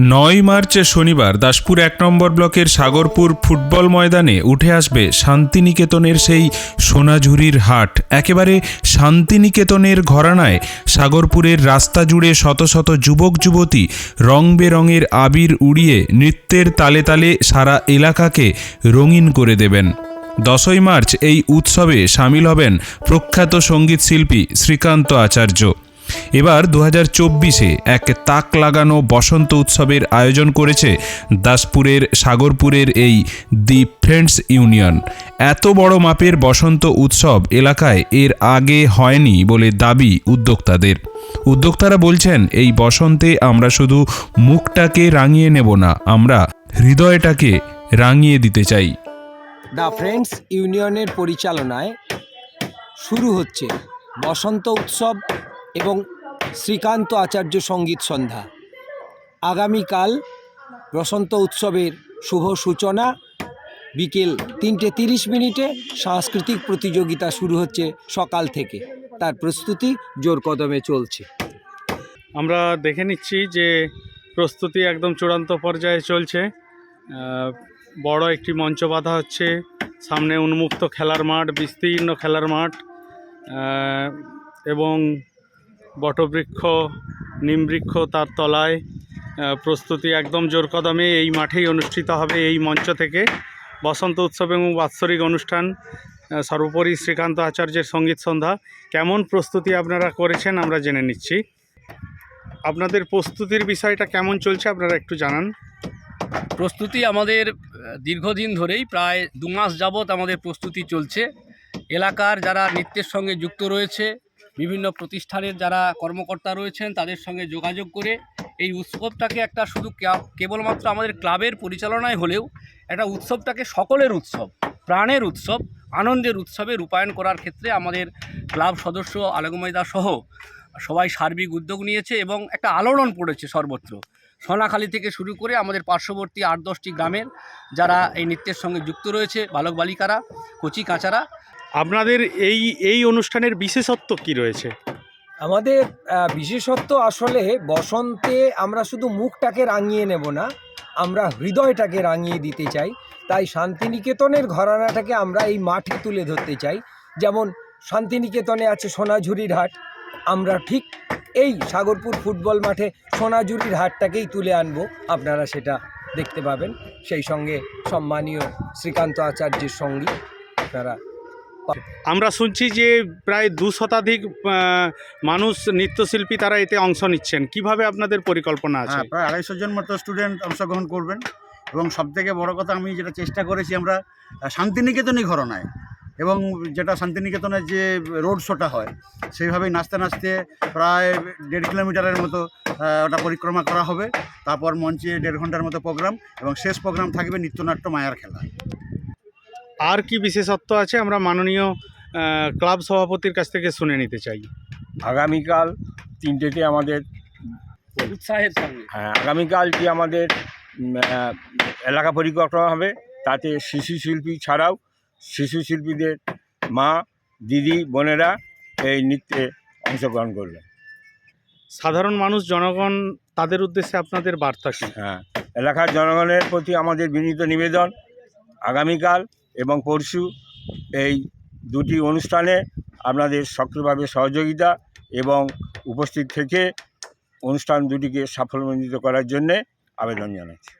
নয় মার্চে শনিবার দাসপুর এক নম্বর ব্লকের সাগরপুর ফুটবল ময়দানে উঠে আসবে শান্তিনিকেতনের সেই সোনাঝুরির হাট। একেবারে শান্তিনিকেতনের ঘরানায় সাগরপুরের রাস্তা জুড়ে শত শত যুবক যুবতী রং বেরঙের আবির উড়িয়ে নৃত্যের তালে তালে সারা এলাকাকে রঙিন করে দেবেন। দশই মার্চ এই উৎসবে সামিল হবেন প্রখ্যাত সংগীত শিল্পী শ্রীকান্ত আচার্য। এবার দু হাজার চব্বিশে এক তাক লাগানো বসন্ত উৎসবের আয়োজন করেছে দাসপুরের সাগরপুরের এই দি ফ্রেন্ডস ইউনিয়ন। এত বড় মাপের বসন্ত উৎসব এলাকায় এর আগে হয়নি বলে দাবি উদ্যোক্তাদের। উদ্যোক্তারা বলছেন, এই বসন্তে আমরা শুধু মুখটাকে রাঙিয়ে নেব না, আমরা হৃদয়টাকে রাঙিয়ে দিতে চাই। দ্য ফ্রেন্ডস ইউনিয়নের পরিচালনায় শুরু হচ্ছে বসন্ত উৎসব শ্রীকান্ত আচার্য সংগীত সন্ধ্যা। আগামীকাল বসন্ত উৎসবের শুভ সূচনা। বিকেল তিনটে তিরিশ মিনিটে সাংস্কৃতিক প্রতিযোগিতা শুরু হচ্ছে সকাল থেকে। তার প্রস্তুতি জোর কদমে চলছে। আমরা দেখে নিচ্ছি যে প্রস্তুতি একদম চূড়ান্ত পর্যায়ে চলছে। বড় একটি মঞ্চ বাঁধা হচ্ছে। সামনে উন্মুক্ত খেলার মাঠ, বিস্তীর্ণ খেলার মাঠ। এবং বটবৃক্ষ, নিমবৃক্ষ তার তলায় প্রস্তুতি একদম জোর কদমে এই মাঠেই অনুষ্ঠিত হবে এই মঞ্চ থেকে। বসন্ত উৎসব এবং বাৎসরিক অনুষ্ঠান সর্বোপরি শ্রীকান্ত আচার্যের সংগীত সন্ধ্যা। কেমন প্রস্তুতি আপনারা করেছেন আমরা জেনে নিচ্ছি। আপনাদের প্রস্তুতির বিষয়টা কেমন চলছে আপনারা একটু জানান। প্রস্তুতি আমাদের দীর্ঘদিন ধরেই প্রায় দু মাস যাবৎ আমাদের প্রস্তুতি চলছে। এলাকার যারা নৃত্যের সঙ্গে যুক্ত রয়েছে বিভিন্ন প্রতিষ্ঠানের যারা কর্মকর্তা রয়েছেন, তাদের সঙ্গে যোগাযোগ করে এই উৎসবটাকে একটা শুধু কেবলমাত্র আমাদের ক্লাবের পরিচালনায় হলেও একটা উৎসবটাকে সকলের উৎসব, প্রাণের উৎসব, আনন্দের উৎসবে রূপায়ণ করার ক্ষেত্রে আমাদের ক্লাব সদস্য আলগময়দা সহ সবাই সার্বিক উদ্যোগ নিয়েছে এবং একটা আলোড়ন পড়েছে সর্বত্র। সোনাখালী থেকে শুরু করে আমাদের পার্শ্ববর্তী আট দশটি গ্রামের যারা এই নৃত্যের সঙ্গে যুক্ত রয়েছে, বালক বালিকারা, কচি কাঁচারা আপনাদের এই এই অনুষ্ঠানের বিশেষত্ব কি রয়েছে? আমাদের বিশেষত্ব আসলে বসন্তে আমরা শুধু মুখটাকে রাঙিয়ে নেব না, আমরা হৃদয়টাকে রাঙিয়ে দিতে চাই। তাই শান্তিনিকেতনের ঘরানাটাকে আমরা এই মাঠে তুলে ধরতে চাই। যেমন শান্তিনিকেতনে আছে সোনাঝুরির হাট, আমরা ঠিক এই সাগরপুর ফুটবল মাঠে সোনাঝুরির হাটটাকেই তুলে আনব, আপনারা সেটা দেখতে পাবেন। সেই সঙ্গে সম্মানীয় শ্রীকান্ত আচার্যের সঙ্গী, আপনারা আমরা শুনছি যে প্রায় দু শতাধিক মানুষ নৃত্যশিল্পী তারা এতে অংশ নিচ্ছেন। কীভাবে আপনাদের পরিকল্পনা আছে? হ্যাঁ প্রায় আড়াইশো জন মতো স্টুডেন্ট অংশগ্রহণ করবেন এবং সবথেকে বড় কথা আমি যেটা চেষ্টা করেছি আমরা শান্তিনিকেতনই ঘরনায় এবং যেটা শান্তিনিকেতনের যে রোড শোটা হয়, সেইভাবেই নাচতে নাচতে প্রায় দেড় কিলোমিটারের মতো ওটা পরিক্রমা করা হবে। তারপর মঞ্চে দেড় ঘণ্টার মতো প্রোগ্রাম এবং শেষ প্রোগ্রাম থাকবে নৃত্যনাট্য মায়ার খেলা। আর কি বিশেষত্ব আছে আমরা মাননীয় ক্লাব সভাপতির কাছ থেকে শুনে নিতে চাই। আগামীকাল তিনটেতে আমাদের উৎসাহের সঙ্গে। হ্যাঁ, আগামীকাল যে আমাদের এলাকা পরিকল্পনা হবে। তাতে শিশু শিল্পী ছাড়াও শিশু শিল্পীদের মা দিদি বোনেরা এই নৃত্যে অংশগ্রহণ করবে সাধারণ মানুষ জনগণ তাদের উদ্দেশ্যে আপনাদের বার্তা কি? হ্যাঁ এলাকার জনগণের প্রতি আমাদের বিনীত নিবেদন। আগামীকাল এবং পরশু এই দুটি অনুষ্ঠানে আপনাদের সক্রিয়ভাবে সহযোগিতা এবং উপস্থিত থেকে অনুষ্ঠান দুটিকে সাফল্যমণ্ডিত করার জন্যে আবেদন জানাচ্ছি।